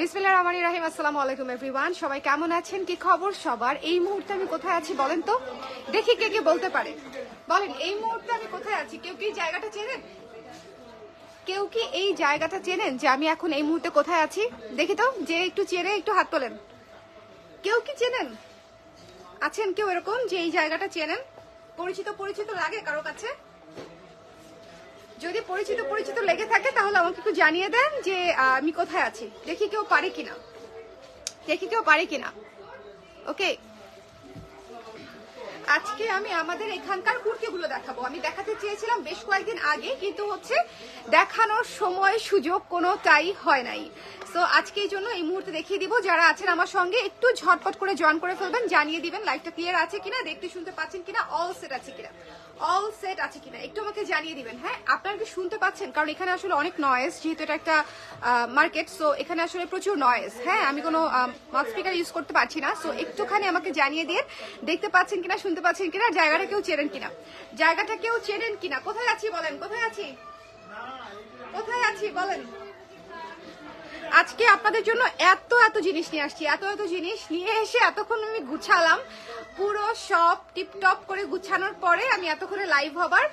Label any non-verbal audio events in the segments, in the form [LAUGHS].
বিসমিল্লাহ রহমানির রাহিম, আসসালামু আলাইকুম এভরিওয়ান সবাই কেমন আছেন? কি খবর সবার? এই মুহূর্তে আমি কোথায় আছি বলেন তো? দেখি কে কে বলতে পারে। বলেন, এই মুহূর্তে আমি কোথায় আছি? কেউ কি জায়গাটা চেনেন? কেউ কি এই জায়গাটা চেনেন যে আমি এখন এই মুহূর্তে কোথায় আছি? দেখি তো, যে একটু চেনে, একটু হাত তোলেন। কেউ কি চেনেন? আছেন কেউ এরকম যে এই জায়গাটা চেনেন? পরিচিত পরিচিত লাগে কারও কাছে? যদি পরিচিত পরিচিত লেগে থাকে, তাহলে আমাকে একটু জানিয়ে দেন যে আমি কোথায় আছি। দেখি কেউ পারে কিনা। দেখি কেউ পারে কিনা। ওকে আজকে আমি আমাদের এখানকার কুর্তিগুলো দেখাবো। আমি দেখাতে চেয়েছিলাম বেশ কয়েকদিন আগে, কিন্তু হচ্ছে দেখানোর সময় সুযোগ কোনোটাই হয় নাই। সো আজকে এই জন্য এই মুহূর্তে দেখিয়ে দিব। যারা আছেন আমার সঙ্গে, একটু ঝটপট করে জয়েন করে ফেলবেন, জানিয়ে দিবেন লাইভটা ক্লিয়ার আছে কিনা, দেখতে শুনতে পাচ্ছেন কিনা অল সেট আছে কিনা। অল সেট আছে কিনা। একটু আমাকে জানিয়ে দিবেন হ্যাঁ? আপনারা কি শুনতে পাচ্ছেন? কারণ এখানে আসলে অনেক নয়েজ যেহেতু এটা একটা মার্কেট সো এখানে আসলে প্রচুর নয়েজ হ্যাঁ আমি কোনো স্পিকার ইউজ করতে পারছি না। সো একটুখানি আমাকে জানিয়ে দিয়ে দেখতে পাচ্ছেন কিনা, শুনতে পাচ্ছেন কিনা? আর জায়গাটা কেউ চেনেন কিনা? জায়গাটা কেউ চেনেন কিনা? কোথায় আছি বলেন, কোথায় আছি? কোথায় আছি বলেন? আজকে আপনাদের জন্য এত এত জিনিস নিয়ে আসছি, এত এত জিনিস নিয়ে এসে এতক্ষণ আমি গুছালাম। পুরো সব টিপটপ করে গুছানোর পরে আমি এতক্ষণে লাইভ হবার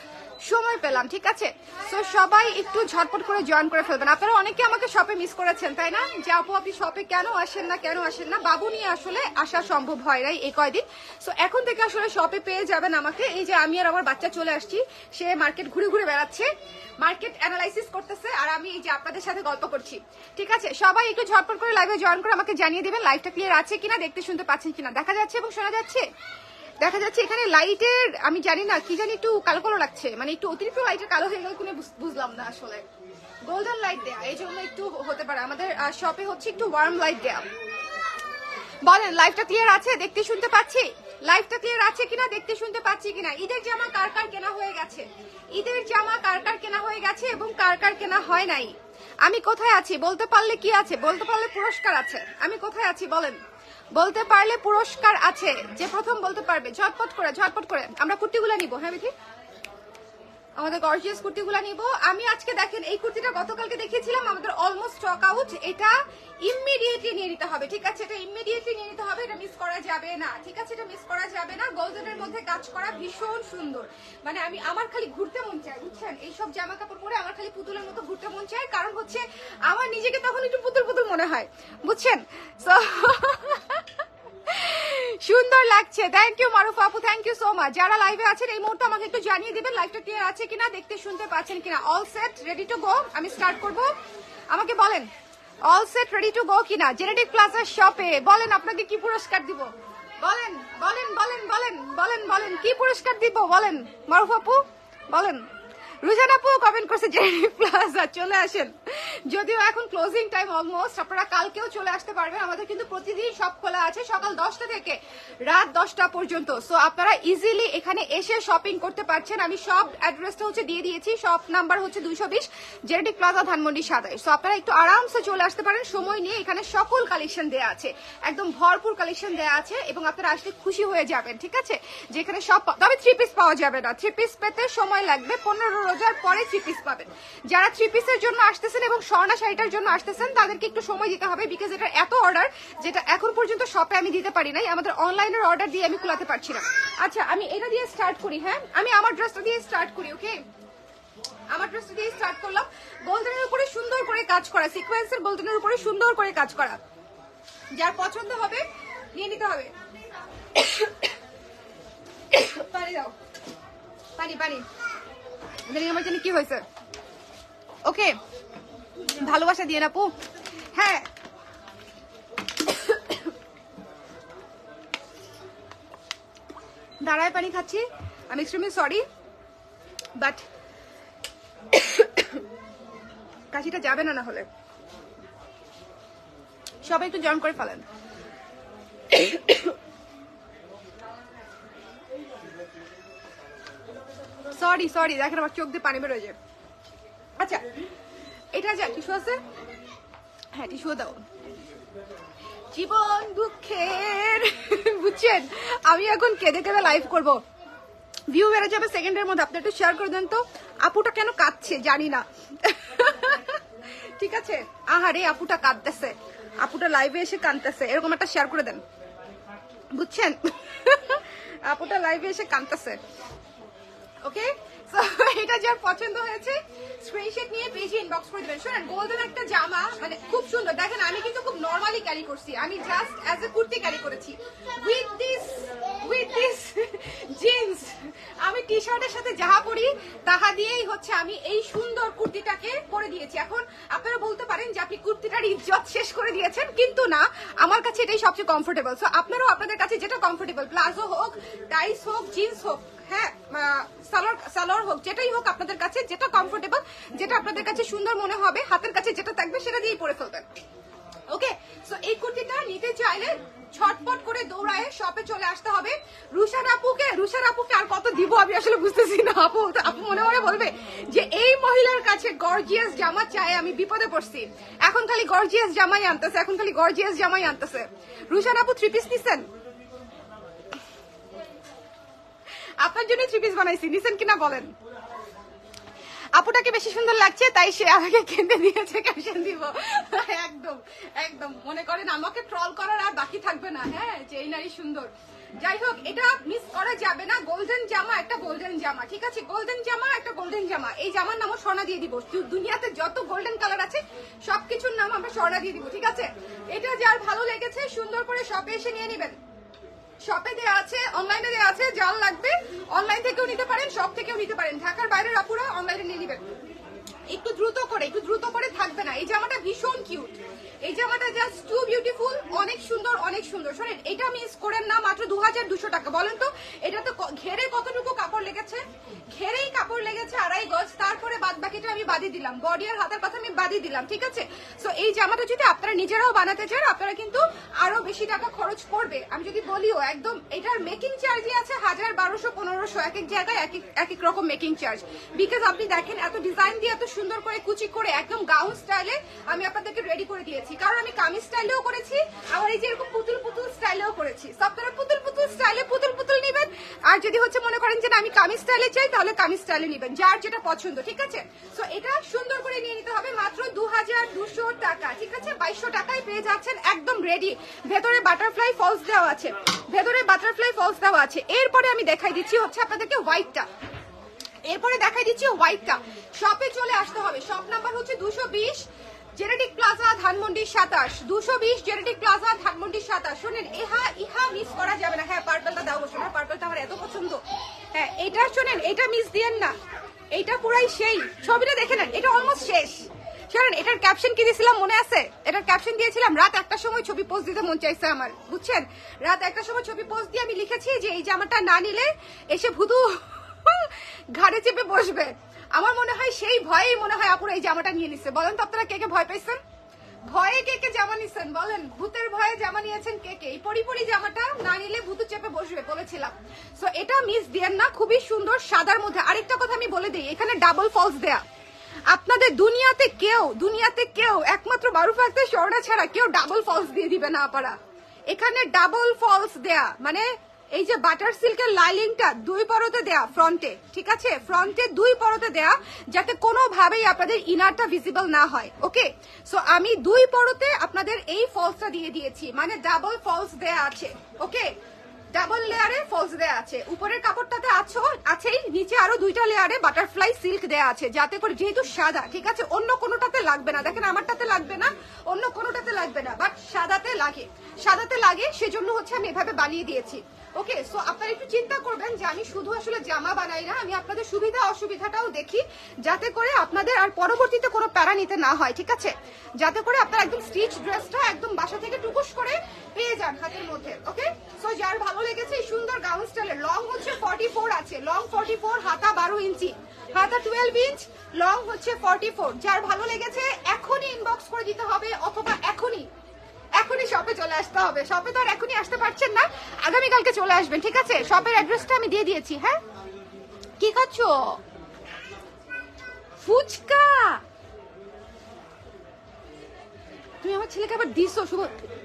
সময় পেলাম, ঠিক আছে? তো সবাই একটু ঝটপট করে জয়েন করে ফেলবেন। আপনারা অনেকে আমাকে শপে মিস করেছেন, তাই না? যে, আপু, আপনি শপে কেন আসেন না, কেন আসেন না? বাবু নিয়ে আসলে আসা সম্ভব হয় নাই এই কয়দিন। সো এখন থেকে আসলে শপে পেয়ে যাবেন আমাকে। এই যে, আমি আর আমার বাচ্চা চলে আসছি। সে মার্কেট ঘুরে ঘুরে বেড়াচ্ছে মার্কেট অ্যানালাইসিস করতেছে, আর আমি এই যে আপনাদের সাথে গল্প করছি। ঠিক আছে? সবাই একটু ঝটপট করে লাইভে জয়েন করে আমাকে জানিয়ে দেবেন লাইভটা ক্লিয়ার আছে কিনা, দেখতে শুনতে পাচ্ছেন কিনা। দেখা যাচ্ছে এবং শোনা যাচ্ছে? দেখা যাচ্ছে এখানে লাইটের আমি জানি না, কি জানি একটু কালো কালো লাগছে। মানে একটু অতিরিক্ত লাইটের কালো হয়ে গেল কোনো বুঝ- বুঝলাম না আসলে। গোল্ডেন লাইট দেয়া, এই জন্য একটু হতে পারে। আমাদের শপে হচ্ছে একটু ওয়ার্ম লাইট দেয়া। বলেন লাইফটা ক্লিয়ার আছে? দেখতে শুনতে পাচ্ছি? লাইভটা ক্লিয়ার আছে কিনা? দেখতে শুনতে পাচ্ছি কিনা? ঈদের জামা কার কার কেনা হয়ে গেছে? ঈদের জামা কার কার কেনা হয়ে গেছে এবং কার কার কেনা হয় নাই? আমি কোথায় আছি? বলতে পারলে কি আছে? বলতে পারলে পুরস্কার আছে। আমি কোথায় আছি? বলেন। বলতে পারলে পুরস্কার আছে। যে প্রথম বলতে পারবে, ঝটপট করে ঝটপট করে। আমরা কুর্তিগুলো নিব হ্যাঁ বিধি আমাদের গর্জিয়াস কুর্তিগুলো নিব। আমি আজকে দেখেন এই কুর্তিটা গতকালকে দেখিয়েছিলাম আমাদের অলমোস্ট স্টক আউট এটা ইমিডিয়েটলি নিয়ে নিতে হবে ঠিক আছে? এটা ইমিডিয়েটলি নিয়ে নিতে হবে এটা মিস করা যাবে না ঠিক আছে? এটা মিস করা যাবে না। গোল্ডেনের মধ্যে কাজ করা ভীষণ সুন্দর। মানে আমি আমার খালি ঘুরতে মন চায় বুঝছেন? এইসব জামা কাপড় পরে আমার খালি পুতুলের মতো ঘুরতে মন চায় কারণ হচ্ছে আমার নিজেকে তখন একটু পুতুল পুতুল মনে হয় বুঝছেন? So, [LAUGHS] সুন্দর লাগছে। থ্যাংক ইউ মারুফ আপু থ্যাংক ইউ সো মাচ যারা লাইভে আছেন, এই মুহূর্তে আমাকে একটু জানিয়ে দিবেন লাইভটা ক্লিয়ার আছে কিনা, দেখতে শুনতে পাচ্ছেন কিনা। All set ready to go আমি স্টার্ট করব। আমাকে বলেন all set ready to go কিনা? জেনেটিক প্লাজার শপে বলেন, আপনাকে কি পুরস্কার দিব? বলেন বলেন বলেন বলেন বলেন বলেন, কি পুরস্কার দিব? বলেন, মারুফ আপু, বলেন। রুজান আপু কমেন্ট করছে জেনেটিক প্লাজা চলে আসেন। যদিও এখন ক্লোজিং টাইম অলমোস্ট আপনারা কালকেও চলে আসতে পারবেন। আমাদের কিন্তু প্রতিদিন সব খোলা আছে, সকাল দশটা থেকে রাত দশটা পর্যন্ত। সো আপনারা ইজিলি এখানে এসে শপিং করতে পারছেন। আমি সব অ্যাড্রেসটা হচ্ছে দিয়ে দিয়েছি শপ নাম্বার হচ্ছে দুইশো বিশ জেনেটিক প্লাজা ধানমন্ডি সাদাই সো আপনারা একটু আরামসে চলে আসতে পারেন। সময় নিয়ে এখানে সকল কালেকশন দেয়া আছে, একদম ভরপুর কালেকশন দেয়া আছে এবং আপনারা আসলে খুশি হয়ে যাবেন, ঠিক আছে? যেখানে সব তবে থ্রি পিস পাওয়া যাবে না। থ্রি পিস পেতে সময় লাগবে, পনেরো রোজার পরে থ্রি পিস পাবেন। যারা থ্রি পিসের জন্য আসতেছেন এবং স্বর্ণা শাড়িটার জন্য আসতেছেন, তাদেরকে একটু সময় দিতে হবে বিকজ এটা এত অর্ডার যেটা এখন পর্যন্ত শপে আমি দিতে পারি নাই। আমাদের অনলাইনের অর্ডার দিয়ে আমি কুলাতে পারছি না। আচ্ছা আমি এটা দিয়ে স্টার্ট করি হ্যাঁ? আমি আমার ড্রেসটা দিয়ে স্টার্ট করি ওকে আমার ড্রেসটা দিয়ে স্টার্ট করলাম। গোল্ডেনের উপরে সুন্দর করে কাজ করা। সিকোয়েন্সের গোল্ডেনের উপরে সুন্দর করে কাজ করা। যার পছন্দ হবে, নিয়ে নিতে হবে। [COUGHS] পানি দাও। পানি পানি। আমার জানি কি হয়েছে? ওকে, ভালোবাসা দিয়ে না, পু। হ্যাঁ। দাঁড়ায় পানি খাচ্ছি। আমি এক্সট্রিমলি সরি বাট কাশিটা যাবে না না হলে। সবাই একটু জয়েন করে ফেলেন। সরি সরি, দেখেন আমার চোখ দিয়ে পানি বেরোয় আচ্ছা এটা যা, টিস্যু আছে? হ্যাঁ টিস্যু দাও। জীবন দুঃখের, বুঝছেন? আমি এখন কেঁদে কেঁদে লাইভ করব। ভিউ বেড়ে যাবে সেকেন্ডের মধ্যে, আপনি একটু শেয়ার করে দেন তো। আপুটা কেন কাঁদছে? জানি না। ঠিক আছে? আহারে, আপুটা কাঁদতেছে। আপুটা লাইভে এসে কাঁদতেছে। এরকম একটা শেয়ার করে দেন। বুঝছেন? [LAUGHS] আপুটা লাইভে এসে কাঁদতেছে। ওকে [LAUGHS] এটা যার পছন্দ হয়েছে স্ক্রিনশট নিয়ে পেজে ইনবক্স করে দেবেন। শোনেন গোল্ডেন একটা জামা মানে খুব সুন্দর। দেখেন, আমি কিন্তু খুব নর্মালি ক্যারি করছি। আমি just as a kurti carry করেছি। With this with this jeans আমি টি শার্টের সাথে যাহা পরি, তাহা দিয়েই হচ্ছে আমি এই সুন্দর কুর্তিটাকে করে দিয়েছি। এখন আপনারা বলতে পারেন যে আপনি কুর্তিটার ইজ্জত শেষ করে দিয়েছেন, কিন্তু না, আমার কাছে এটাই সবচেয়ে কমফোর্টেবল সো আপনারাও আপনাদের কাছে যেটা কমফোর্টেবল প্লাজো হোক টাইস হোক জিন্স হোক সালোয়ার সালোয়ার হোক, যেটাই হোক আপনাদের কাছে, যেটা কমফোর্টেবল যেটা আপনাদের কাছে সুন্দর মনে হবে, হাতের কাছে যেটা থাকবে সেটা দিয়েই পরে ফেলবেন। ওকে সো এই কুর্তিটা নিতে চাইলে ছটপট করে দৌড়ায় শপে চলে আসতে হবে। রুশার আপুকে রুশার আপুকে আর কত দিব আমি আসলে বুঝতেছি না। আপু আপু মনে মনে বলবে যে, এই মহিলার কাছে গর্জিয়াস জামা চাই আমি, বিপদে পড়ছি। এখন খালি গর্জিয়াস জামাই আনতেছে, এখন খালি গর্জিয়াস জামাই আনতেছে। রুশার আপু থ্রি পিস নিছেন? আপনার জন্য থ্রি পিস বানাইছি, নিছেন কিনা বলেন। আপুটাকে বেশি সুন্দর লাগছে, তাই সে আমাকে কিনতে দিয়েছে ক্যাপশন দিব। একদম একদম, মনে করেন আমাকে ট্রল করার আর বাকি থাকবে না। হ্যাঁ যে এই নারী সুন্দর। যাই হোক, এটা মিস করা যাবে না। গোল্ডেন জামা, একটা গোল্ডেন জামা, ঠিক আছে? গোল্ডেন জামা, একটা গোল্ডেন জামা। এই জামার নামও স্বর্ণা দিয়ে দিব। দুনিয়াতে যত গোল্ডেন কালার আছে, সবকিছুর নাম আমরা স্বর্ণা দিয়ে দিব, ঠিক আছে? এটা যার ভালো লেগেছে, সুন্দর করে শপে এসে নিয়ে নেবেন। শপে দেওয়া আছে অনলাইনে দেওয়া আছে যার লাগবে অনলাইন থেকেও নিতে পারেন শপ থেকেও নিতে পারেন। ঢাকার বাইরের আপুরা অনলাইনে নিয়ে নেবেন। একটু দ্রুত করে, একটু দ্রুত করে থাকবে না। এই জামাটা ভীষণ কিউট এই জামাটা জাস্ট টু বিউটিফুল অনেক সুন্দর অনেক সুন্দর। শোনেন, এটা মিস করেন না মাত্র দু হাজার দুশো টাকা। বলেন তো এটা তো ঘেরে কতটুকু কাপড় লেগেছে? ঘেরেই কাপড় লেগেছে আড়াই গজ, তারপরে বাদ বাকিটা আমি বাদি দিলাম। বডি আর হাতের কথা আমি বাদি দিলাম, ঠিক আছে? সো এই জামাটা যদি আপনারা নিজেরাও বানাতে চান, আপনারা কিন্তু আরও বেশি টাকা খরচ করবে। আমি যদি বলিও, একদম এটার মেকিং চার্জই আছে হাজার বারোশো, পনেরোশো, এক এক জায়গায় এক এক রকম মেকিং চার্জ বিকজ আপনি দেখেন, এত ডিজাইন দিয়ে এত সুন্দর করে কুচি করে একদম গাউন স্টাইলে আমি আপনাদেরকে রেডি করে দিয়েছি। কারণ আমি কামিজ স্টাইলেও করেছি আবার এই যে এরকম পুতুল পুতুল স্টাইলেও করেছি। আপনারা পুতুল পুতুল স্টাইলে পুতুল পুতুল নেবেন। আর যদি হচ্ছে মনে করেন যে আমি কামিজ স্টাইলে চাই, তাহলে কামিজ স্টাইলে নেবেন, যার যেটা পছন্দ, ঠিক আছে? সো এটা সুন্দর করে নিয়ে নিতে হবে মাত্র দু হাজার দুশো টাকা, ঠিক আছে? বাইশশো টাকায় পেয়ে যাচ্ছেন একদম রেডি ভেতরে বাটারফ্লাই ফলস দেওয়া আছে। ভেতরে বাটারফ্লাই ফলস দেওয়া আছে। এরপরে আমি দেখাই দিচ্ছি হচ্ছে আপনাদেরকে হোয়াইটটা এরপরে দেখাই দিচ্ছি হোয়াইটটা শপে চলে আসতে হবে। শপ নাম্বার হচ্ছে দুশো বিশ জেনেটিক প্লাজা ধানমন্ডি সাতাশ। দুশো বিশ জেনেটিক প্লাজা ধানমন্ডি সাতাশ। শোনেন ইহা ইহা মিস করা যাবে না। হ্যাঁ পার্পলটা দাও শোনা পার্পলটা আমার এত পছন্দ। হ্যাঁ এটা শোনেন, এটা মিস দিয়েন না। এইটা পুরাই সেই। ছবিটা দেখে নেন, এটা অলমোস্ট শেষ। শোনেন, এটার ক্যাপশন কি দিয়েছিলাম, মনে আছে? এটার ক্যাপশন দিয়েছিলাম, রাত একটার সময় ছবি পোস্ট দিতে মন চাইছে আমার, বুঝছেন? রাত একটার সময় ছবি পোস্ট দিয়ে আমি লিখেছি যে, এই জামাটা না নিলে এসে ভুতু [LAUGHS] ঘাড়ে চেপে বসবে। আমার মনে হয় সেই ভয়েই মনে হয় আপুরা এই জামাটা নিয়ে নিচ্ছে বলেন তো আপনারা কে কে ভয় পাইছেন? ভয়ে কে কে জামা নিচ্ছেন বলেন, ভূতের ভয়ে জামা নিয়েছেন কে কে? এই পরিপরি জামাটা না নিলে ভূতু চেপে বসবে বলেছিলাম। সো এটা মিস দিয়েন না, খুবই সুন্দর সাদার মধ্যে। আরেকটা কথা আমি বলে দিই, এখানে ডাবল ফলস দেয়া। আপনাদের দুনিয়াতে কেউ দুনিয়াতে কেউ, একমাত্র মারুফ আক্তার, স্বর্ণা ছাড়া কেউ ডাবল ফলস দিয়ে দিবে না, আপারা। এখানে ডাবল ফলস দেয়া মানে এই যে বাটার সিল্কের লাইলিংটা দুই পরতে দেয়া ফ্রন্টে ঠিক আছে? ফ্রন্টে দুই পরতে দেয়া যাতে কোনোভাবেই আপনাদের ইনারটা ভিজিবল না হয় ওকে সো আমি দুই পরতে আপনাদের এই ফলসটা দিয়ে দিয়েছি মানে ডাবল ফলস দেয়া আছে ওকে ডাবল লেয়ারে ফলস দেয়া আছে। উপরের কাপড়টাতে আছো, আছেই, নিচে আরও দুইটা লেয়ারে বাটারফ্লাই সিল্ক দেয়া আছে, যাতে করে যেহেতু সাদা, ঠিক আছে? অন্য কোনোটাতে লাগবে না, দেখেন আমারটাতে লাগবে না, অন্য কোনোটাতে লাগবে না বাট সাদাতে লাগে। সাদাতে লাগে, সেজন্য হচ্ছে আমি এভাবে বানিয়ে দিয়েছি। ওকে সো আপনারা একটু চিন্তা করবেন যে আমি শুধু আসলে জামা বানাই না, আমি আপনাদের সুবিধা অসুবিধাটাও দেখি, যাতে করে আপনাদের আর পরবর্তীতে কোনো প্যারা নিতে না হয়, ঠিক আছে? যাতে করে আপনারা একদম স্টিচ ড্রেসটা একদম বাসা থেকে টুকুস করে পেয়ে যান হাতের মধ্যে ওকে সো যার ভালো লেগেছে এই সুন্দর গাউন স্টাইলের লং হচ্ছে ফর্টি ফোর আছে লং ফর্টি ফোর হাতা বারো ইঞ্চি, হাতা টুয়েলভ ইঞ্চ লং হচ্ছে ফর্টি ফোর যার ভালো লেগেছে এখনই ইনবক্স করে দিতে হবে, অথবা এখনই এখনই শপে চলে আসতে হবে। শপে তো আর এখনই আসতে পারছেন না। আগামীকালকে চলে আসবেন, ঠিক আছে? শপের অ্যাড্রেসটা আমি দিয়ে দিয়েছি হ্যাঁ? কি খাচ্ছ? ফুচকা! তুমি আমার ছেলেকে আবার দিছো শুভ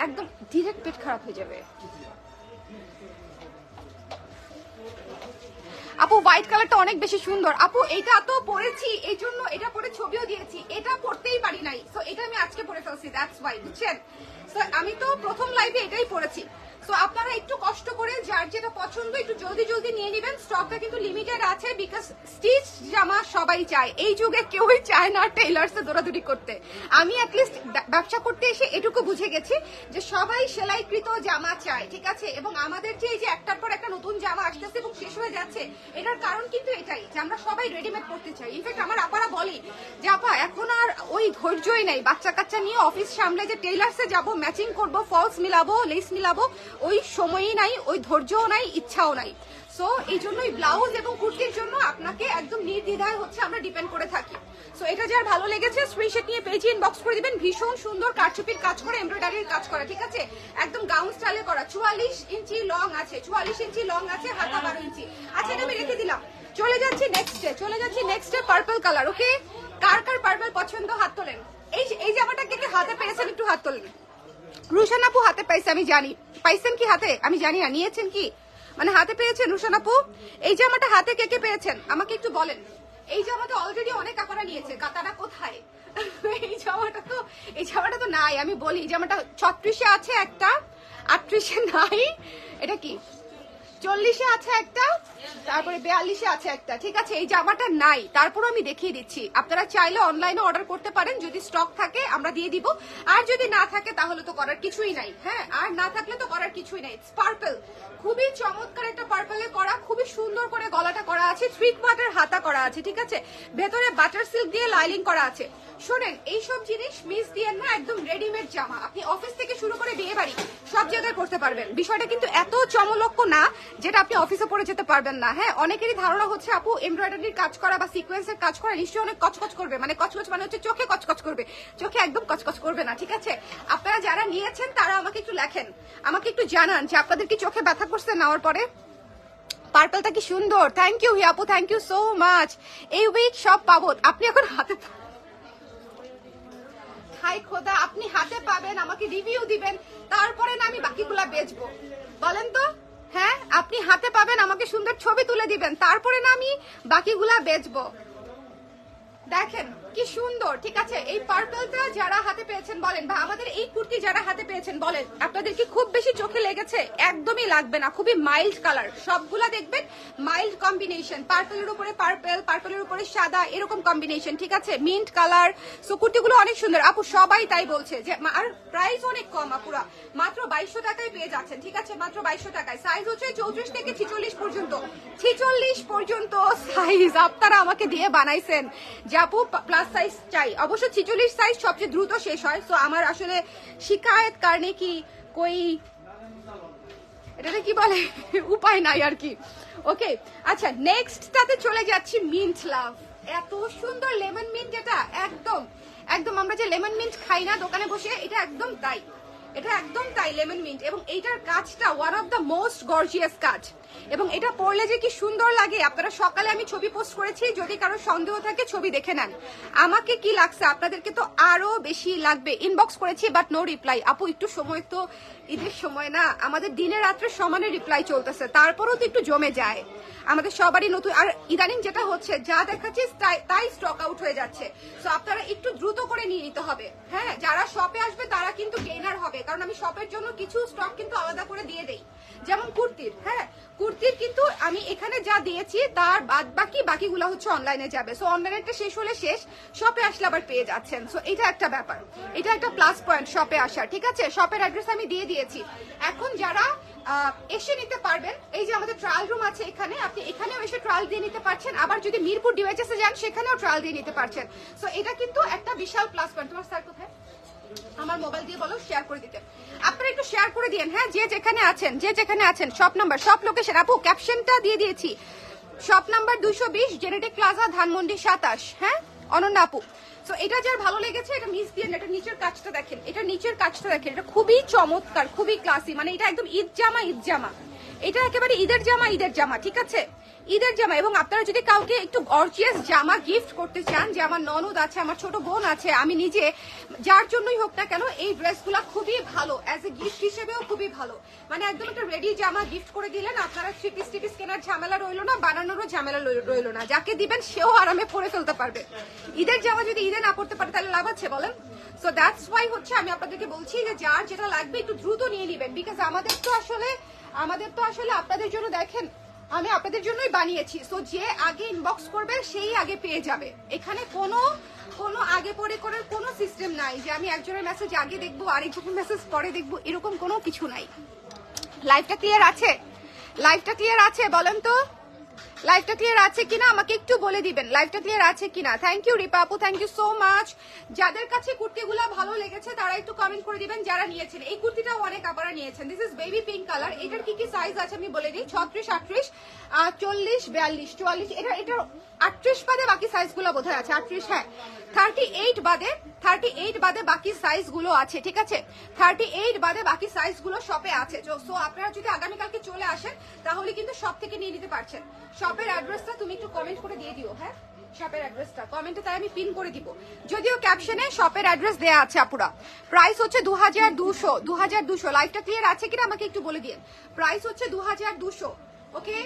একদম ডিরেক্ট পেট খারাপ হয়ে যাবে। আপু হোয়াইট কালারটা অনেক বেশি সুন্দর। আপু, এটা তো পরেছি, এই জন্য এটা পরে ছবিও দিয়েছি। এটা পরতেই পারি নাই। সো এটা আমি আজকে পরে ফেলছি দ্যাটস ওয়াই বুঝছেন? আমি তো প্রথম লাইভে এটাই পরেছি সো আপনারা একটু কষ্ট করে যার যেটা পছন্দ, একটু জলদি জলদি নিয়ে নেবেন। স্টকটা কিন্তু লিমিটেড আছে বিকজ স্টিচ জামা সবাই চায়। এই যুগে কেউই চায় না টেইলার্সে দৌড়াদৌড়ি করতে। আমি অ্যাটলিস্ট ব্যবসা করতে এসে এটুকু বুঝে গেছি যে সবাই সেলাইকৃত জামা চায়, ঠিক আছে? এবং আমাদের যে এই যে একটার পর একটা নতুন জামা আসতেছে এবং শেষ হয়ে যাচ্ছে, এটার কারণ কিন্তু এটাই যে আমরা সবাই রেডিমেড করতে চাই। ইনফ্যাক্ট আমার আপারা বলে যে, আপা, এখন আর ওই ধৈর্যই নাই। বাচ্চা কাচ্চা নিয়ে অফিস সামলে যে টেইলার্সে যাব ম্যাচিং করব ফলস মিলাবো লেস মিলাবো ওই সময়ই নাই, ওই ধৈর্যও নাই, ইচ্ছাও নাই। সো এই জন্যই ব্লাউজ এবং কুর্তির জন্য আপনাকে একদম নির্দ্বিধায় হচ্ছে আমরা ডিপেন্ড করে থাকি। সো এটা যার ভালো লেগেছে স্ক্রিনশট নিয়ে পেজে ইনবক্স করে দিবেন। ভীষণ সুন্দর কারচুপির কাজ করা এমব্রয়ডারির কাজ করা, ঠিক আছে? একদম গাউন স্টাইলে করা। চুয়াল্লিশ ইঞ্চি লং আছে, চুয়াল্লিশ ইঞ্চি লং আছে, হাতা বারো ইঞ্চি। আচ্ছা এটা আমি রেখে দিলাম। চলে যাচ্ছি নেক্সটে চলে যাচ্ছি নেক্সটে পার্পল কালার ওকে কার কার পার্পল পছন্দ, হাত তোলেন। এই এই জামাটা কে কে হাতে পেয়েছেন, একটু হাত তোলেন। রুশান আপু হাতে পাইছে, আমি জানি। পাইছেন কি হাতে? আমি জানি না, নিয়েছেন কি? মানে হাতে পেয়েছেন রুশান আপু? এই জামাটা হাতে কে কে পেয়েছেন? আমাকে একটু বলেন। এই জামাটা অলরেডি অনেক কাপড়া নিয়েছে কাতারা কোথায়? এই জামাটা তো, এই জামাটা তো নাই, আমি বলি, এই জামাটা ছত্রিশে আছে একটা, আটত্রিশে নাই। এটা কি? চল্লিশে আছে একটা, তারপরে বিয়াল্লিশে আছে একটা। ঠিক আছে, এই জামাটা নাই। তারপর আমি দেখিয়ে দিচ্ছি। আপনারা চাইলে অনলাইনে অর্ডার করতে পারেন, যদি স্টক থাকে, আমরা দিয়ে দিব। আর যদি না থাকে, তাহলে তো করার কিছুই নাই হ্যাঁ? আর না থাকলে তো করার কিছুই নাই। পার্পল খুবই চমৎকার একটা পার্পলে করা, খুবই সুন্দর করে গলাটা করা আছে থ্রি কোয়ার্টার হাতা করা আছে, ঠিক আছে? ভেতরে বাটার সিল্ক দিয়ে লাইলিং করা আছে। শোনেন, এইসব জিনিস মিস দিয়ে না একদম রেডিমেড জামা। আপনি অফিস থেকে শুরু করে বিয়ে বাড়ি সব জায়গায় করতে পারবেন। বিষয়টা কিন্তু এত চমলক্ষ না যেটা আপনি অফিসে পরে যেতে পারবেন না। হ্যাঁ অনেকেরই ধারণা হচ্ছে, আপু এমব্রয়ডারির কাজ করা বা সিকোয়েন্সের কাজ করা নিশ্চয়ই অনেক কচকচ করবে। মানে কচকচ মানে হচ্ছে চোখে কচকচ করবে। চোখে একদম কচকচ করবে না, ঠিক আছে? আপনারা যারা নিয়েছেন, তারা আমাকে একটু লেখেন। আমাকে একটু জানান যে আপনাদের কি চোখে ব্যথা করছে নেওয়ার পরে? পার্পলটা কি সুন্দর? থ্যাংক ইউ আপু থ্যাংক ইউ সো মাচ এই উইক সব পাবো। আপনি এখন হাতে হাই খোদা, আপনি হাতে পাবেন, আমাকে রিভিউ দিবেন। তারপরে না আমি বাকিগুলা বেচবো। বলেন তো? হ্যাঁ আপনি হাতে পাবেন, আমাকে সুন্দর ছবি তুলে দিবেন। তারপরে না আমি বাকিগুলা বেচবো। দেখেন। কি সুন্দর, ঠিক আছে? এই পার্পলটা যারা হাতে পেয়েছেন বলেন বা আমাদের এই কুর্তি যারা হাতে পেয়েছেন বলেন, আপনাদের কি খুব বেশি চোখে লেগেছে? একদমই লাগবে না, খুবই মাইল্ড কালার সবগুলা দেখবেন মাইল্ড কম্বিনেশন পার্পলের উপরে পার্পল পার্পলের উপরে সাদা, এরকম কম্বিনেশন ঠিক আছে? মিন্ট কালার সো কুর্তিগুলো অনেক সুন্দর। আপু, সবাই তাই বলছে যে আর প্রাইস অনেক কম, আপুরা। মাত্র বাইশশো টাকায় পেয়ে যাচ্ছেন, ঠিক আছে? মাত্র বাইশশো টাকায়। সাইজ হচ্ছে চৌত্রিশ থেকে ছিচল্লিশ পর্যন্ত। ছিচল্লিশ পর্যন্ত সাইজ আপনারা আমাকে দিয়ে বানাইছেন। যে আপু প্লাস সাইজ চাই। অবশ্য ছিচল্লিশ সাইজ সবচেয়ে দ্রুত শেষ হয় সো আমার আসলে শিকায়ত কারণে কি কই এটাতে কি বলে? [LAUGHS] উপায় নাই আর কি। ওকে আচ্ছা নেক্সট তাতে চলে যাচ্ছি মিন্ট লাভ এত সুন্দর লেমন মিন্ট এটা একদম একদম আমরা যে লেমন মিন্ট খাই না দোকানে বসে, এটা একদম তাই। এটা একদম তাই, লেমন মিন্ট। এবং এইটার কাজটা one of the most gorgeous কাজ। এবং এটা পড়লে যে কি সুন্দর লাগে, আপনারা সকালে আমি ছবি পোস্ট করেছি, যদি কারও সন্দেহ থাকে ছবি দেখে নেন। আমাকে কি লাগছে আপনাদেরকে তো আরও বেশি লাগবে। ইনবক্স করেছি বাট নো রিপ্লাই আপু, একটু সময় তো, ঈদের সময় না, আমাদের দিনে রাত্রে সমানে রিপ্লাই চলতেছে, তারপরেও তো একটু জমে যায়। আমাদের সবারই নতুন, আর ইদানিং যেটা হচ্ছে, যা দেখাচ্ছি, তাই- স্টক আউট হয়ে যাচ্ছে। তো আপনারা একটু দ্রুত করে নিয়ে নিতে হবে। হ্যাঁ যারা শপে আসবে, তারা কিন্তু গেইনার হবে। কারণ আমি শপের জন্য কিছু স্টক কিন্তু আলাদা করে দিয়ে দেই। যেমন কুর্তির হ্যাঁ? কুর্তির কিন্তু আমি এখানে যা দিয়েছি, তার বাদ বাকি বাকিগুলো হচ্ছে অনলাইনে যাবে। সো অনলাইনেরটা শেষ হলে শেষ শপে আসলে আবার পেয়ে যাচ্ছেন। সো এটা একটা ব্যাপার। এটা একটা প্লাস পয়েন্ট শপে আসার, ঠিক আছে? শপের অ্যাড্রেস আমি দিয়ে দিয়েছি। এখন যারা এসে নিতে পারবেন, এই যে আমাদের ট্রায়াল রুম আছে এখানে, আপনি এখানেও এসে ট্রায়াল দিয়ে নিতে পারছেন। আবার যদি মিরপুর ডিভাইসেসে যান, সেখানেও ট্রায়াল দিয়ে নিতে পারছেন। সো এটা কিন্তু একটা বিশাল প্লাস পয়েন্ট তোমার স্যার কোথায়? আমার মোবাইল দিয়ে বলো শেয়ার করে দিতে। আপনারা একটু শেয়ার করে হ্যাঁ? যে যেখানে আছেন, যে যেখানে আছেন সব নাম্বার সব লোকেশন আপু ক্যাপশনটা দিয়ে দিয়েছি। শপ নাম্বার দুশো বিশ জেনেটিক প্লাজা ধানমন্ডি সাতাশ হ্যাঁ? অনন্যা আপু। তো এটা যার ভালো লেগেছে, এটা মিস দিয়ে এটা নিচের কাজটা দেখেন, এটা নিচের কাজটা দেখেন, এটা খুবই চমৎকার, খুবই ক্লাসি মানে এটা একদম ঈদ জামা ঈদ জামা। এটা একেবারে ঈদের জামা ঈদের জামা, ঠিক আছে? ঈদের জামা, এবং আপনারা যদি কাউকে একটু গর্জিয়াস জামা গিফট করতে চান, যে আমার ননদ আছে, আমার ছোট বোন আছে, আমি নিজে, যার জন্যই হোক না কেন, এই ড্রেসগুলো খুবই ভালো অ্যাজ এ গিফট হিসেবেও খুবই ভালো। মানে একদম একটা রেডি জামা গিফট করে দিলেন, আপনারা থ্রি পিস টিপিস কেনার ঝামেলা রইল না, বানানোরও ঝামেলা রইল- না। যাকে দিবেন, সেও আরামে পরে ফেলতে পারবে। ঈদের জামা যদি ঈদে না পড়তে পারে, তাহলে লাভ আছে, বলেন? সো দ্যাটস ওয়াই হচ্ছে আমি আপনাদেরকে বলছি যে, যার যেটা লাগবে, একটু দ্রুত নিয়ে নেবেন বিকজ আমাদের তো আসলে আমাদের তো আসলে আপনাদের জন্য দেখেন, আমি আপনাদের জন্যই বানিয়েছি। সো যে আগে ইনবক্স করবে, সেই আগে পেয়ে যাবে। এখানে কোনো কোনো আগে পরে করার কোনো সিস্টেম নাই যে আমি একজনের মেসেজ আগে দেখব, আরেকজনের মেসেজ পরে দেখব, এরকম কোনো কিছু নাই। লাইভটা ক্লিয়ার আছে? লাইভটা ক্লিয়ার আছে, বলেন তো? লাইভটা ক্লিয়ার আছে কিনা আমাকে একটু বলে দিবেন। লাইভটা ক্লিয়ার আছে কিনা? থ্যাংক ইউ রিপা আপু থ্যাংক ইউ সো মাচ যাদের কাছে কুর্তিগুলো ভালো লেগেছে, তারা একটু কমেন্ট করে দিবেন যারা নিয়েছেন। এই কুর্তিটাও অনেক আপনারা নিয়েছেন। This is baby pink colour এটার কি কি সাইজ আছে আমি বলে দিই। ছত্রিশ, আটত্রিশ চল্লিশ, বিয়াল্লিশ, চুয়াল্লিশ। এটা এটা আটত্রিশ বাদে বাকি সাইজগুলো বোধহয় আছে। আটত্রিশ হ্যাঁ। থার্টি এইট বাদে থার্টি এইট বাদে বাকি সাইজগুলো আছে, ঠিক আছে? থার্টি এইট বাদে বাকি সাইজগুলো শপে আছে। সো আপনারা যদি আগামীকালকে চলে আসেন, তাহলে কিন্তু সব থেকে নিয়ে নিতে পারছেন। শপের অ্যাড্রেসটা তুমি একটু কমেন্ট করে দিয়ে দিও হ্যাঁ? শপের অ্যাড্রেসটা কমেন্টে তাই আমি পিন করে দিব। যদিও ক্যাপশনে শপের অ্যাড্রেস দেয়া আছে আপুরা। প্রাইস হচ্ছে দু হাজার দুশো দু হাজার দুশো। লাইফটা ক্লিয়ার আছে কিনা আমাকে একটু বলে দিন প্রাইস হচ্ছে দু হাজার দুশো ওকে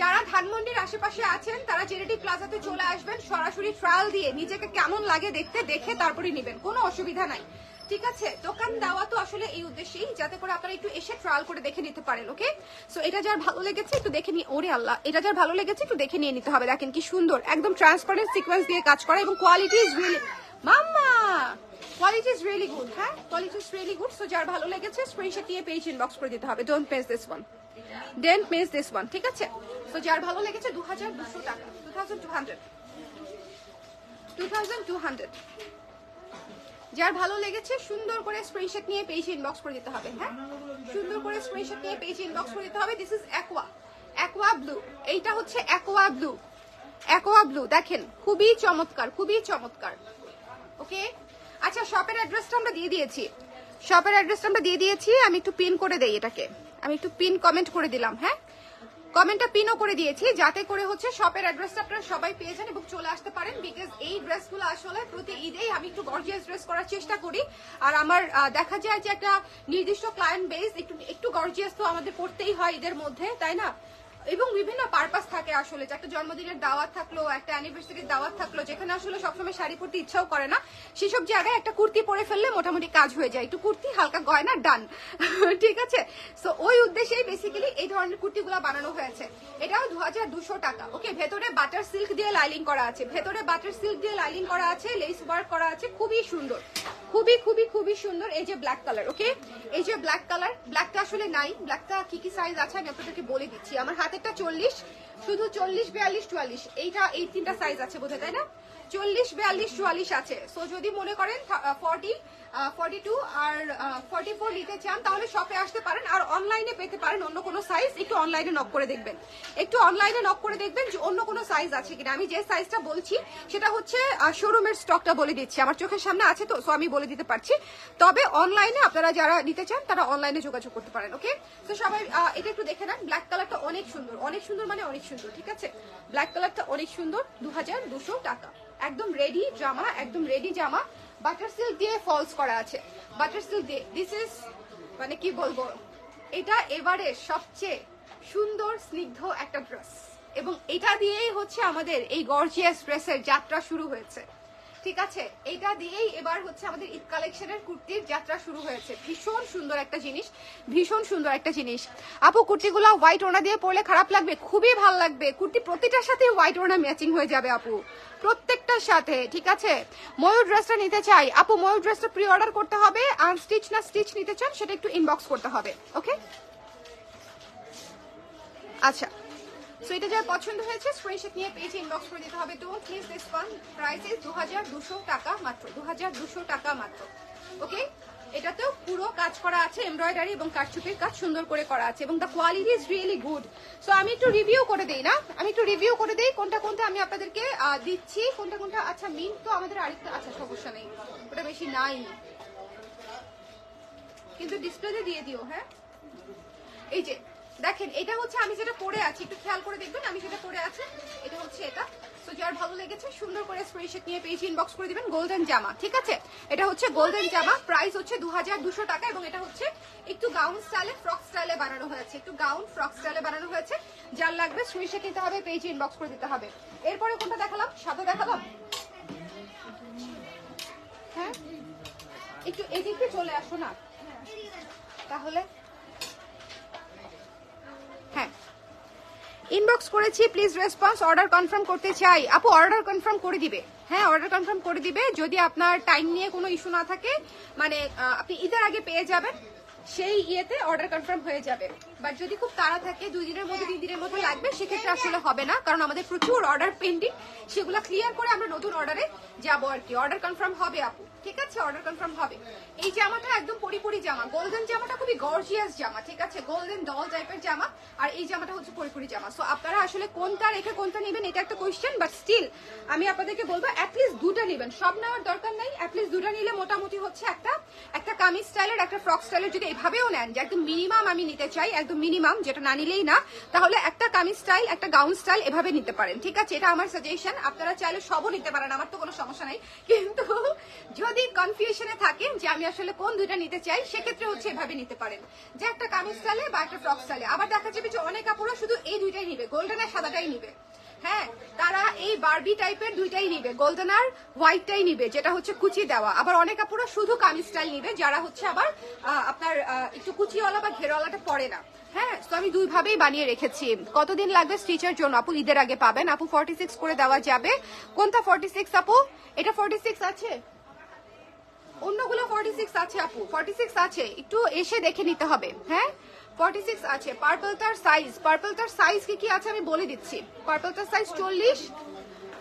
যারা ধানমন্ডির আশেপাশে আছেন, তারা জেনেটি প্লাজাতে চলে আসবেন, সরাসরি ট্রায়াল দিয়ে। নিজেকে কেমন লাগে দেখতে, দেখে তারপরে নেবেন। কোনো অসুবিধা নাই। ঠিক আছে, দোকান দেওয়া তো আসলে এই উদ্দেশ্যেই, যাতে করে আপনারা একটু এসে ট্রায়াল করে দেখে নিতে পারেন ওকে সো এটা যার ভালো লেগেছে, একটু দেখে নিয়ে, ওরে আল্লাহ, এটা যার ভালো লেগেছে, একটু দেখে নিয়ে নিতে হবে। দেখেন কি সুন্দর, একদম ট্রান্সপারেন্ট সিকোয়েন্স দিয়ে কাজ করা এবং কোয়ালিটি ইজ রিয়েলি মাম্মা! কোয়ালিটি ইজ রিয়েলি গুড হ্যাঁ? Quality is really good so যার ভালো লেগেছে স্ক্রিনশট দিয়ে পেজ ইনবক্স করে দিতে হবে। Don't page this one don't miss this one ঠিক আছে? সো যার ভালো লেগেছে দু হাজার দুশো টাকা two thousand two hundred two thousand two hundred যার ভালো লেগেছে, সুন্দর করে স্ক্রিনশট নিয়ে পেজ ইনবক্স করে দিতে হবে হ্যাঁ? সুন্দর করে স্ক্রিনশট নিয়ে পেজ ইনবক্স করে দিতে হবে। This is aqua aqua blue এইটা হচ্ছে অ্যাকোয়া ব্লু অ্যাকোয়া ব্লু দেখেন, খুবই চমৎকার খুবই চমৎকার। ওকে? আচ্ছা শপের অ্যাড্রেসটা আমরা দিয়ে দিয়েছি। শপের অ্যাড্রেসটা আমরা দিয়ে দিয়েছি, আমি একটু পিন করে দেই এটাকে। আমি একটু পিন কমেন্ট করে দিলাম হ্যাঁ? কমেন্টটা পিনও করে দিয়েছি, যাতে করে হচ্ছে শপের অ্যাড্রেসটা আপনারা সবাই পেয়ে যান এবং চলে আসতে পারেন বিকজ এই ড্রেসগুলো আসলে প্রতি ঈদেই আমি একটু গর্জিয়াস ড্রেস করার চেষ্টা করি। আর আমার দেখা যায় যে একটা নির্দিষ্ট ক্লায়েন্ট বেস একটু একটু গর্জিয়াস তো আমাদের পড়তেই হয় ঈদের মধ্যে, তাই না? এবং বিভিন্ন পারপাস থাকে আসলে। যে একটা জন্মদিনের দাওয়াত থাকল, একটা অ্যানিভার্সারির দাওয়াত থাকল, যেখানে আসলে সবসময় শাড়ি পরতে ইচ্ছাও করে না, সেসব জায়গায় একটা কুর্তি পরে ফেললে মোটামুটি কাজ হয়ে যায়। একটু কুর্তি, হালকা গয়না ডান [LAUGHS] ঠিক আছে? সো ওই উদ্দেশ্যেই বেসিক্যালি এই ধরনের কুর্তিগুলো বানানো হয়েছে। এটাও দু হাজার দুশো টাকা। ওকে ভেতরে বাটার সিল্ক দিয়ে লাইলিং করা আছে। ভেতরে বাটার সিল্ক দিয়ে লাইলিং করা আছে লেস ওয়ার্ক করা আছে। খুবই সুন্দর। খুবই খুবই খুবই সুন্দর। এই যে ব্ল্যাক কালার ওকে এই যে ব্ল্যাক কালার ব্ল্যাকটা আসলে নাই। ব্ল্যাকটা কি কি সাইজ আছে আমি আপনাদেরকে বলে দিচ্ছি। আমার হাতেরটা চল্লিশ, শুধু চল্লিশ, বিয়াল্লিশ, চুয়াল্লিশ। এইটা, এই তিনটা সাইজ আছে বোধহয়, তাই না? চল্লিশ, বিয়াল্লিশ, চুয়াল্লিশ আছে। সো যদি মনে করেন ফর্টি ফর্টি টু আর ফর্টি ফোর নিতে চান, তাহলে শপে আসতে পারেন আর অনলাইনে পেতে পারেন অন্য কোনো সাইজ একটু অনলাইনে নক করে দেখবেন। একটু অনলাইনে নক করে দেখবেন যে অন্য কোনো সাইজ আছে কিনা। আমি যে সাইজটা বলছি, সেটা হচ্ছে শোরুমের স্টকটা বলে দিচ্ছি। আমার চোখের সামনে আছে তো সো আমি বলে দিতে পারছি। তবে অনলাইনে আপনারা যারা নিতে চান, তারা অনলাইনে যোগাযোগ করতে পারেন ওকে তো সবাই এটা একটু দেখে নেন। ব্ল্যাক কালারটা অনেক সুন্দর। অনেক সুন্দর মানে অনেক সুন্দর, ঠিক আছে? ব্ল্যাক কালারটা অনেক সুন্দর। দু টাকা। একদম রেডি জামা, একদম রেডি জামা। বাটার সিল্ক দিয়ে ফলস করা আছে। বাটার সিল্ক দিয়ে দিস ইজ মানে কি বলব, এটা এবারে সবচেয়ে সুন্দর, স্নিগ্ধ একটা ড্রেস এবং এটা দিয়েই হচ্ছে আমাদের এই গর্জিয়াস ড্রেসের যাত্রা শুরু হয়েছে। ঠিক আছে এটা দিয়েই এবার হচ্ছে আমাদের ঈদ কালেকশনের কুর্তির যাত্রা শুরু হয়েছে। ভীষণ সুন্দর একটা জিনিস, ভীষণ সুন্দর একটা জিনিস। আপু, কুর্তিগুলো হোয়াইট ওনা দিয়ে পরলে খারাপ লাগবে, খুবই ভালো লাগবে। কুর্তি প্রতিটার সাথে হোয়াইট ওনা ম্যাচিং হয়ে যাবে, আপু। প্রত্যেকটার সাথে, ঠিক আছে? ময়ূর ড্রেসটা নিতে চাই। আপু, ময়ূর ড্রেসটা প্রি অর্ডার করতে হবে, আর স্টিচ না স্টিচ নিতে চান, সেটা একটু ইনবক্স করতে হবে ওকে আচ্ছা। সো এটা যার পছন্দ হয়েছে স্ক্রিনশট নিয়ে পেজে ইনবক্স করে দিতে হবে। Don't miss this one price is দু হাজার দুশো টাকা মাত্র দু হাজার দুশো টাকা মাত্র। ওকে এটাতেও পুরো কাজ করা আছে এমব্রয়ডারি এবং কারচুপির কাজ সুন্দর করে করা আছে এবং the quality is really good so আমি একটু রিভিউ করে দেই না? আমি একটু রিভিউ করে দেই কোনটা কোনটা আমি আপনাদেরকে দিচ্ছি। কোনটা কোনটা? আচ্ছা মিন তো আমাদের আরেকটা আচ্ছা সমস্যা নেই। ওটা বেশি নাই। কিন্তু ডিসপ্লেতে দিয়ে দিও হ্যাঁ? এই যে দেখেন, এটা হচ্ছে আমি যেটা পরে আছি, একটু খেয়াল করে দেখবেন, আমি যেটা পরে আছি, এটা হচ্ছে এটা। তো যার ভালো লেগেছে, সুন্দর করে স্ক্রিনশট নিয়ে পেজ ইনবক্স করে দিবেন গোল্ডেন জামা, ঠিক আছে? এটা হচ্ছে গোল্ডেন জামা প্রাইস হচ্ছে দু টাকা এবং এটা হচ্ছে একটু গাউন স্টাইলে ফ্রক স্টাইলে বানানো হয়েছে, একটু গাউন ফ্রক স্টাইলে বানানো হয়েছে। যার লাগবে স্ক্রিনশট নিতে হবে পেজ ইনবক্স করে দিতে হবে। এরপরে কোনটা দেখালাম? সাদা দেখালাম? হ্যাঁ? একটু এদিকে চলে আসো না। তাহলে হ্যাঁ। ইনবক্স করেছি প্লিজ রেসপন্স অর্ডার কনফার্ম করতে চাই। আপু অর্ডার কনফার্ম করে দিবে। হ্যাঁ অর্ডার কনফার্ম করে দিবে। যদি আপনার টাইম নিয়ে কোনো ইস্যু না থাকে মানে আপনি ঈদের আগে পেয়ে যাবেন, সেই ইয়েতে অর্ডার কনফার্ম হয়ে যাবে। বাট যদি খুব তাড়া থাকে দুই দিনের মধ্যে তিন দিনের মধ্যে লাগবে সেক্ষেত্রে আসলে হবে না কারণ আমাদের প্রচুর অর্ডার পেন্ডিং সেগুলো ক্লিয়ার করে আমরা নতুন অর্ডারে যাব আর কি। অর্ডার কনফার্ম হবে আপু। ঠিক আছে? অর্ডার কনফার্ম হবে। এই জামাটা একদম পরিপরি জামা। গোল্ডেন জামাটা খুবই গর্জিয়াস জামা ঠিক আছে? গোল্ডেন ডল টাইপের জামা আর এই জামাটা হচ্ছে পরিপরি জামা। সো আপনারা আসলে কোনটা রেখে কোনটা নেবেন এটা একটা কোয়েশ্চেন বাট স্টিল আমি আপনাদেরকে বলব অ্যাটলিস্ট দুটা নেবেন। সব নেওয়ার দরকার নেই অ্যাটলিস্ট দুটা নিলে মোটামুটি হচ্ছে একটা একটা কামিজ স্টাইলের একটা ফ্রক স্টাইলের যদি এভাবেও নেন যে একদম মিনিমাম আমি নিতে চাই একদম মিনিমাম যেটা না নিলেই না, তাহলে একটা কামিজ স্টাইল একটা গাউন স্টাইল এভাবে নিতে পারেন। ঠিক আছে? এটা আমার সাজেশন আপনারা চাইলে সবও নিতে পারেন, আমার তো কোনো সমস্যা নাই। কিন্তু যদি কনফিউশনে থাকেন যে আমি আসলে কোন দুইটা নিতে চাই, সেক্ষেত্রে হচ্ছে এভাবে নিতে পারেন। যে একটা কামিজ স্টাইলে বা একটা ফ্রক স্টাইলে আবার দেখা যাবে যে অনেক কাপড় শুধু এই দুইটাই নিবে গোল্ডেন আর সাদাটাই নিবে। হ্যাঁ তারা এই বার্বি টাইপের দুইটাই নিবে। গোল্ডেন আর হোয়াইটটাই নিবে, যেটা হচ্ছে কুচি দেওয়া। আবার অনেক আপুরা শুধু কামিজ স্টাইল নিবে, যারা হচ্ছে আবার আপনার একটু কুচিওয়ালা বা ঘেরওয়ালাটা পরে না। হ্যাঁ তো আমি দুই ভাবেই বানিয়ে রেখেছি। কতদিন লাগবে স্টিচের জন্য? আপু, ঈদের আগে পাবেন। আপু ফর্টি সিক্স করে দেওয়া যাবে। কোনটা ফর্টি সিক্স আপু? এটা ফর্টি সিক্স আছে? অন্যগুলো ফর্টি সিক্স আছে, আপু। ফর্টি সিক্স আছে। একটু এসে দেখে নিতে হবে হ্যাঁ? ফর্টি সিক্স আছে পার্পলটার সাইজ পার্পলটার সাইজ কি কি আছে আমি বলে দিচ্ছি। পার্পলটার সাইজ চল্লিশ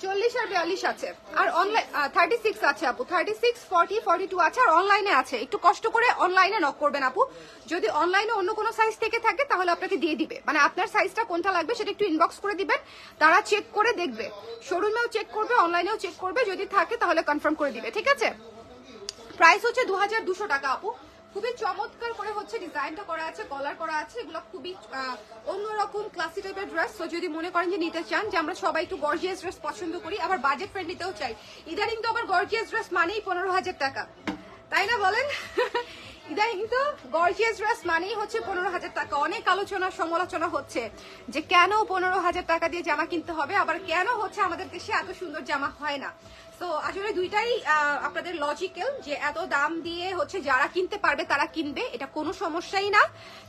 চল্লিশ আর বিয়াল্লিশ আছে। আর অনলাইন থার্টি সিক্স আছে আপু। Thirty six forty forty two আছে আর অনলাইনে আছে। একটু কষ্ট করে অনলাইনে নক করবেন আপু। যদি অনলাইনে অন্য কোনো সাইজ থেকে থাকে তাহলে আপনাকে দিয়ে দিবে। মানে আপনার সাইজটা কোনটা লাগবে সেটা একটু ইনবক্স করে দিবেন। তারা চেক করে দেখবে। শোরুমেও চেক করবে অনলাইনেও চেক করবে। যদি থাকে তাহলে কনফার্ম করে দিবে। ঠিক আছে? প্রাইস হচ্ছে দু হাজার দুশো টাকা আপু। খুবই চমৎকার করে হচ্ছে ডিজাইনটা করা আছে কলার করা আছে, এগুলো খুবই অন্যরকম ক্লাসি টাইপের ড্রেস তো যদি মনে করেন যে নিতে চান, যে আমরা সবাই একটু গর্জিয়াস ড্রেস পছন্দ করি, আবার বাজেট ফ্রেন্ডলিতেও চাই। ইদানিং তো আবার গর্জিয়াস ড্রেস মানেই পনেরো হাজার টাকা। তাই না বলেন? [LAUGHS] ইদানিং তো গর্জিয়াস ড্রেস মানেই হচ্ছে পনেরো হাজার টাকা। অনেক আলোচনা, সমালোচনা হচ্ছে যে কেন পনেরো হাজার টাকা দিয়ে জামা কিনতে হবে, আবার কেন হচ্ছে আমাদের দেশে এত সুন্দর জামা হয় না। তো আসলে দুইটাই আপনাদের লজিক্যাল যে এত দাম দিয়ে হচ্ছে যারা কিনতে পারবে তারা কিনবে, এটা কোনো সমস্যাই না।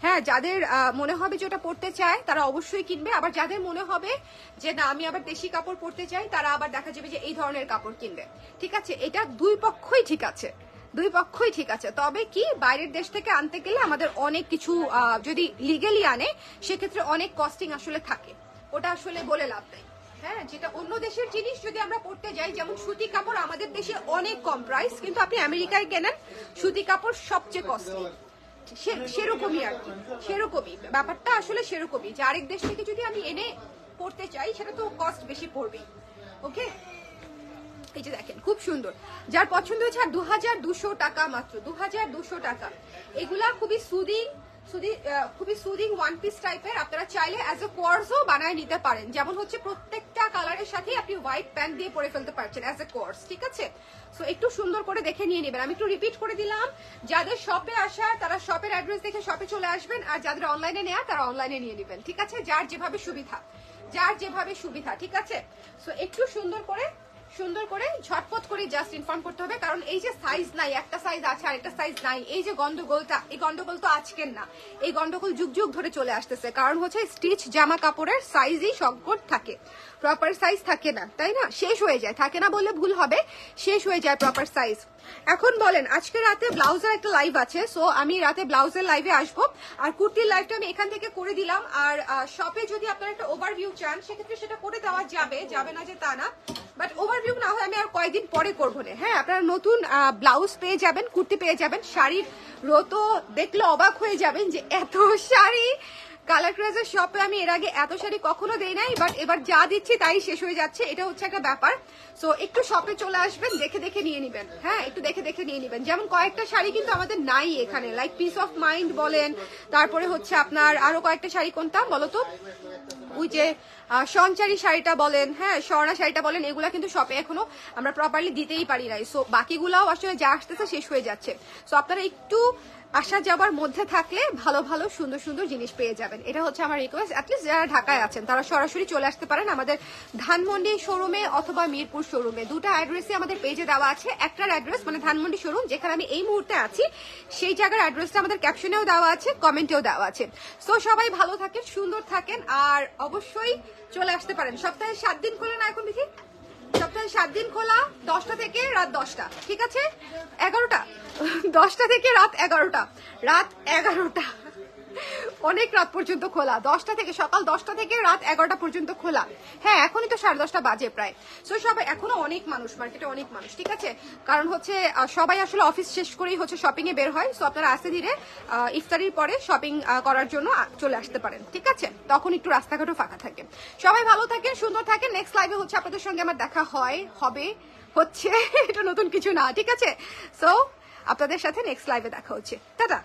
হ্যাঁ যাদের মনে হবে যে ওটা পড়তে চায়, তারা অবশ্যই কিনবে। আবার যাদের মনে হবে যে না, আমি আবার দেশি কাপড় পরতে চাই, তারা আবার দেখা যাবে যে এই ধরনের কাপড় কিনবে। ঠিক আছে, এটা দুই পক্ষই ঠিক আছে। দুই পক্ষই ঠিক আছে। তবে কি, বাইরের দেশ থেকে আনতে গেলে আমাদের অনেক কিছু যদি লিগেলি আনে, সেক্ষেত্রে অনেক কস্টিং আসলে থাকে। ওটা আসলে বলে লাভ নেই। হ্যাঁ যেটা অন্য দেশের জিনিস যদি আমরা পড়তে যাই, যেমন সুতি কাপড় আমাদের দেশে অনেক কম প্রাইস কিন্তু আপনি আমেরিকায় কেনেন সুতি কাপড় সবচেয়ে কস্টলি সেরকমই আর কি, সেরকমই। ব্যাপারটা আসলে সেরকমই, যে আরেক দেশ থেকে যদি আমি এনে পড়তে চাই, সেটা তো কস্ট বেশি পড়বে ওকে এই যে দেখেন, খুব সুন্দর। যার পছন্দ হয়েছে আর দু টাকা মাত্র দু টাকা। এগুলা খুবই সুদিং খুবই সুদিং ওয়ান পিস টাইপের আপনারা চাইলে অ্যাজ এ কোর্সও বানায় নিতে পারেন। যেমন হচ্ছে প্রত্যেকটা কালারের সাথে আপনি হোয়াইট প্যান্ট দিয়ে পরে ফেলতে পারছেন অ্যাজ এ কোর্স ঠিক আছে? সো একটু সুন্দর করে দেখে নিয়ে নেবেন। আমি একটু রিপিট করে দিলাম। যাদের শপে আসা, তারা শপের অ্যাড্রেস দেখে শপে চলে আসবেন, আর যাদের অনলাইনে নেওয়া তারা অনলাইনে নিয়ে নেবেন, ঠিক আছে? যার যেভাবে সুবিধা, যার যেভাবে সুবিধা, ঠিক আছে? সো একটু সুন্দর করে সুন্দর করে ঝটপট করে জাস্ট ইনফর্ম করতে হবে, কারণ এই যে সাইজ নাই, একটা সাইজ আছে আর একটা সাইজ নাই, এই যে গন্ডগোলটা, এই গন্ডগোল তো আজকের না, এই গন্ডগোল যুগ যুগ ধরে চলে আসতেছে, কারণ হচ্ছে স্টিচ জামা কাপড়ের সাইজই সংকট থাকে। প্রপার সাইজ থাকে না, তাই না? শেষ হয়ে যায়। থাকে না বললে ভুল হবে, শেষ হয়ে যায় প্রপার সাইজ এখন বলেন, আজকে রাতে ব্লাউজের একটা লাইভ আছে সো আমি রাতে ব্লাউজের লাইভে আসব। আর কুর্তির লাইভটা আমি এখান থেকে করে দিলাম। আর শপে যদি আপনারা একটা ওভারভিউ চান, সেক্ষেত্রে সেটা করে দেওয়া যাবে যাবে না যে তা না। বাট ওভারভিউ না হয় আমি আর কয়েকদিন পরে করব না। হ্যাঁ আপনারা নতুন ব্লাউজ পেয়ে যাবেন, কুর্তি পেয়ে যাবেন, শাড়ির রো তো দেখলে অবাক হয়ে যাবেন যে এত শাড়ি কালার ক্রেজের শপে আমি এর আগে এত শাড়ি কখনো দেই নাই বাট এবার যা দিচ্ছি তাই শেষ হয়ে যাচ্ছে। এটা হচ্ছে একটা ব্যাপার। সো একটু শপে চলে আসবেন, দেখে দেখে নিয়ে নিবেন। হ্যাঁ একটু দেখে দেখে নিয়ে নিবেন। যেমন কয়েকটা শাড়ি কিন্তু আমাদের নাই এখানে লাইক পিস অফ মাইন্ড বলেন, তারপরে হচ্ছে আপনার আরও কয়েকটা শাড়ি কোনটা বলো তো? ওই যে সঞ্চারী শাড়িটা বলেন হ্যাঁ স্বর্ণা শাড়িটা বলেন, এগুলা কিন্তু শপে এখনও আমরা প্রপারলি দিতেই পারি নাই। সো বাকিগুলাও আসলে যা আসতেছে শেষ হয়ে যাচ্ছে। সো আপনারা একটু আসা যাবার মধ্যে থাকলে ভালো ভালো সুন্দর সুন্দর জিনিস পেয়ে যাবেন। এটা হচ্ছে আমার রিকোয়েস্ট অ্যাটলিস্ট যারা ঢাকায় আছেন, তারা সরাসরি চলে আসতে পারেন আমাদের ধানমন্ডি শোরুমে অথবা মিরপুর শোরুমে দুটো অ্যাড্রেসই আমাদের পেজে দেওয়া আছে। একটার অ্যাড্রেস মানে ধানমন্ডি শোরুম যেখানে আমি এই মুহূর্তে আছি, সেই জায়গার অ্যাড্রেসটা আমাদের ক্যাপশনেও দেওয়া আছে কমেন্টেও দেওয়া আছে। সো সবাই ভালো থাকেন, সুন্দর থাকেন, আর অবশ্যই চলে আসতে পারেন। সপ্তাহে সাত দিন খোলে না এখন দেখি? সপ্তাহে সাত দিন খোলা, দশটা থেকে রাত দশটা, ঠিক আছে? এগারোটা। দশটা থেকে রাত এগারোটা। রাত এগারোটা। অনেক রাত পর্যন্ত খোলা। দশটা থেকে, সকাল দশটা থেকে রাত এগারোটা পর্যন্ত খোলা। হ্যাঁ এখনই তো সাড়ে দশটা বাজে প্রায়। সো সবাই, এখনও অনেক মানুষ মার্কেটে অনেক মানুষ, ঠিক আছে? কারণ হচ্ছে সবাই আসলে অফিস শেষ করেই হচ্ছে শপিং এ বের হয়। সো আপনারা আস্তে ধীরে ইফতারির পরে শপিং করার জন্য চলে আসতে পারেন, ঠিক আছে? তখন একটু রাস্তাঘাটও ফাঁকা থাকে। সবাই ভালো থাকেন, সুন্দর থাকেন। নেক্সট লাইভে হচ্ছে আপনাদের সঙ্গে আমার দেখা হয়, হবে, হচ্ছে, [LAUGHS] এটা নতুন কিছু না, ঠিক আছে? সো আপনাদের সাথে নেক্সট লাইভে দেখা হচ্ছে। টাটা!